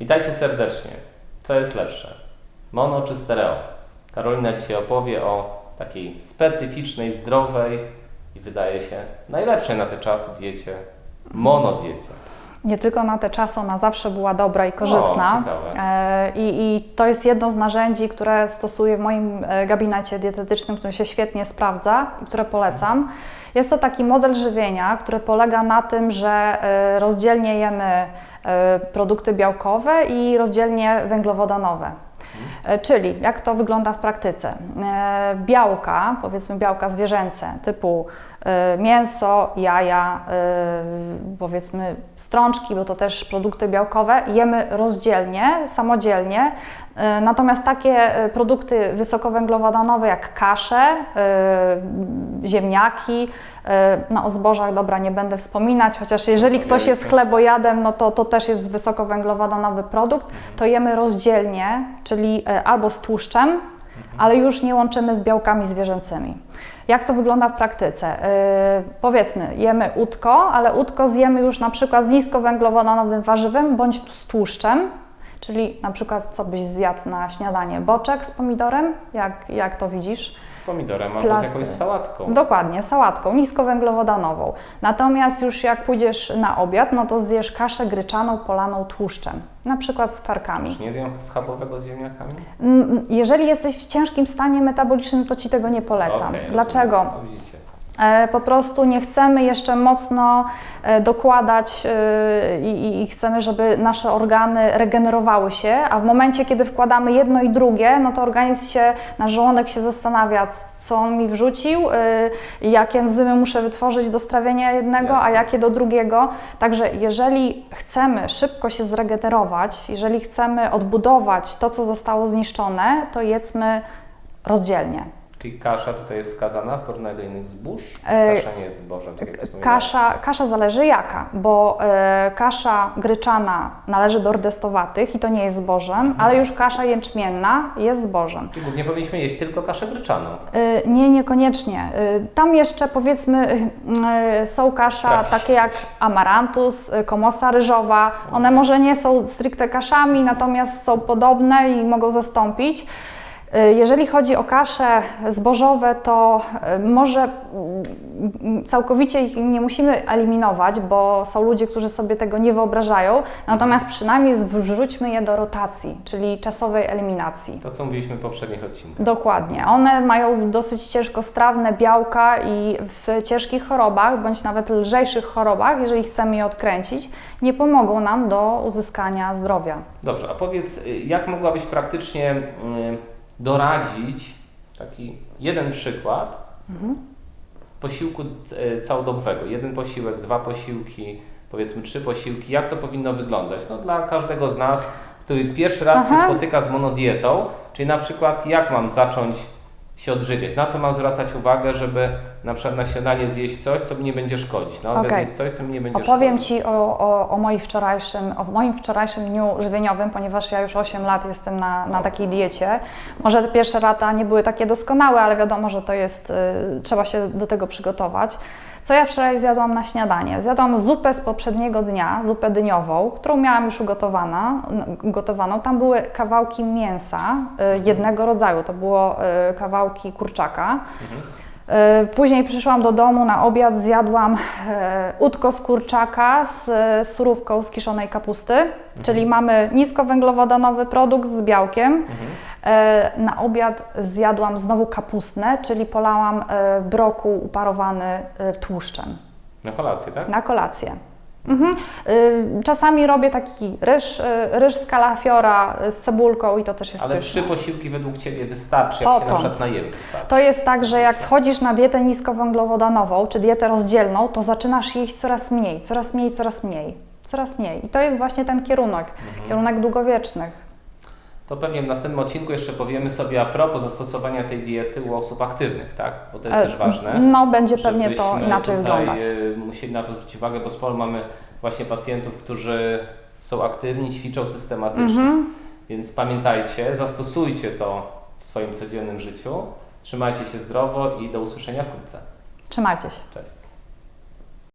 Witajcie serdecznie. Co jest lepsze? Mono czy stereo? Karolina dzisiaj opowie o takiej specyficznej, zdrowej i wydaje się najlepszej na te czasy diecie, monodiecie. Nie tylko na te czasy, ona zawsze była dobra i korzystna. ciekawe. E, I, I to jest jedno z narzędzi, które stosuję w moim e, gabinecie dietetycznym, który się świetnie sprawdza i które polecam. Jest to taki model żywienia, który polega na tym, że e, rozdzielnie jemy produkty białkowe i rozdzielnie węglowodanowe. Czyli jak to wygląda w praktyce? Białka, powiedzmy białka zwierzęce, typu mięso, jaja, e, powiedzmy strączki, bo to też produkty białkowe, jemy rozdzielnie, samodzielnie. E, Natomiast takie e, produkty wysokowęglowodanowe jak kasze, e, ziemniaki, e, no o zbożach dobra nie będę wspominać, chociaż jeżeli ktoś jest chlebojadem, no to to też jest wysokowęglowodanowy produkt, to jemy rozdzielnie, czyli e, albo z tłuszczem, ale już nie łączymy z białkami zwierzęcymi. Jak to wygląda w praktyce? E, powiedzmy, jemy utko, ale utko zjemy już na przykład z niskowęglowodanowym warzywem bądź z tłuszczem, czyli na przykład co byś zjadł na śniadanie? Boczek z pomidorem? Jak, jak to widzisz? Pomidorem albo z jakąś sałatką. Dokładnie, sałatką niskowęglowodanową. Natomiast już jak pójdziesz na obiad, no to zjesz kaszę gryczaną polaną tłuszczem, na przykład z kwarkami. Czy nie zjem schabowego z ziemniakami? Mm, Jeżeli jesteś w ciężkim stanie metabolicznym, to Ci tego nie polecam. Okej, Dlaczego? No, Po prostu nie chcemy jeszcze mocno e, dokładać e, i, chcemy, żeby nasze organy regenerowały się, a w momencie, kiedy wkładamy jedno i drugie, no to organizm się, nasz żołądek się zastanawia, co on mi wrzucił, e, jakie enzymy muszę wytworzyć do strawienia jednego, a Jasne. jakie do drugiego. Także jeżeli chcemy szybko się zregenerować, jeżeli chcemy odbudować to, co zostało zniszczone, to jedzmy rozdzielnie. Czyli kasza tutaj jest skazana w porównaniu do innych zbóż? E, Kasza nie jest zbożem, tak jak. Kasza, kasza zależy jaka, bo e, kasza gryczana należy do rdestowatych i to nie jest zbożem, ale już kasza jęczmienna jest zbożem. Czyli głównie powinniśmy jeść tylko kaszę gryczaną. E, nie, niekoniecznie. E, tam jeszcze powiedzmy e, są kasza Trafi się takie jak amarantus, komosa ryżowa. One może nie są stricte kaszami, natomiast są podobne i mogą zastąpić. E, Jeżeli chodzi o kasze zbożowe, to e, może mm, całkowicie ich nie musimy eliminować, bo są ludzie, którzy sobie tego nie wyobrażają. Natomiast przynajmniej wrzućmy je do rotacji, czyli czasowej eliminacji. To, co mówiliśmy w poprzednich odcinkach. Dokładnie. One mają dosyć ciężkostrawne białka i w ciężkich chorobach, bądź nawet lżejszych chorobach, jeżeli chcemy je odkręcić, nie pomogą nam do uzyskania zdrowia. Dobrze, a powiedz, y, jak mogłabyś praktycznie y, doradzić taki jeden przykład posiłku c- całodobowego? Jeden posiłek, dwa posiłki, powiedzmy trzy posiłki. Jak to powinno wyglądać? No dla każdego z nas, który pierwszy raz się Aha. spotyka z monodietą, czyli na przykład jak mam zacząć się odżywiać? Na co mam zwracać uwagę, żeby na przykład na śniadanie zjeść coś, co mi nie będzie szkodzić? Na obiad Okej. zjeść coś, co mi nie będzie Opowiem szkodzić? Ci o, o, o, moim wczorajszym, o moim wczorajszym dniu żywieniowym, ponieważ ja już 8 lat jestem na, na takiej diecie. Może te pierwsze lata nie były takie doskonałe, ale wiadomo, że to jest, y, trzeba się do tego przygotować. Co ja wczoraj zjadłam na śniadanie? Zjadłam zupę z poprzedniego dnia, zupę dyniową, którą miałam już ugotowana, gotowaną. Tam były kawałki mięsa y, jednego rodzaju, to było y, kawałki kurczaka. E, Później przyszłam do domu na obiad, zjadłam e, udko z kurczaka z e, surówką z kiszonej kapusty, czyli mamy niskowęglowodanowy produkt z białkiem. E, Na obiad zjadłam znowu kapustne, czyli polałam e, brokuł uparowany e, tłuszczem Na kolację, tak? na kolację. Mhm. Y, Czasami robię taki ryż, y, ryż z kalafiora y, z cebulką i to też jest Ale pyszne. trzy posiłki według Ciebie wystarczy, jak się na Potąd. przykład najemy wystarczy. To jest tak, że jak wchodzisz na dietę niskowęglowodanową, czy dietę rozdzielną, to zaczynasz jeść coraz mniej, coraz mniej, coraz mniej, coraz mniej. I to jest właśnie ten kierunek, Mhm. kierunek długowiecznych. To pewnie w następnym odcinku jeszcze powiemy sobie a propos zastosowania tej diety u osób aktywnych, tak? Bo to jest E, też ważne. No, będzie pewnie to inaczej tutaj, wyglądać. e, Musieli na to zwrócić uwagę, bo sporo mamy właśnie pacjentów, którzy są aktywni, ćwiczą systematycznie. Mhm. Więc pamiętajcie, zastosujcie to w swoim codziennym życiu. Trzymajcie się zdrowo i do usłyszenia wkrótce. Trzymajcie się. Cześć.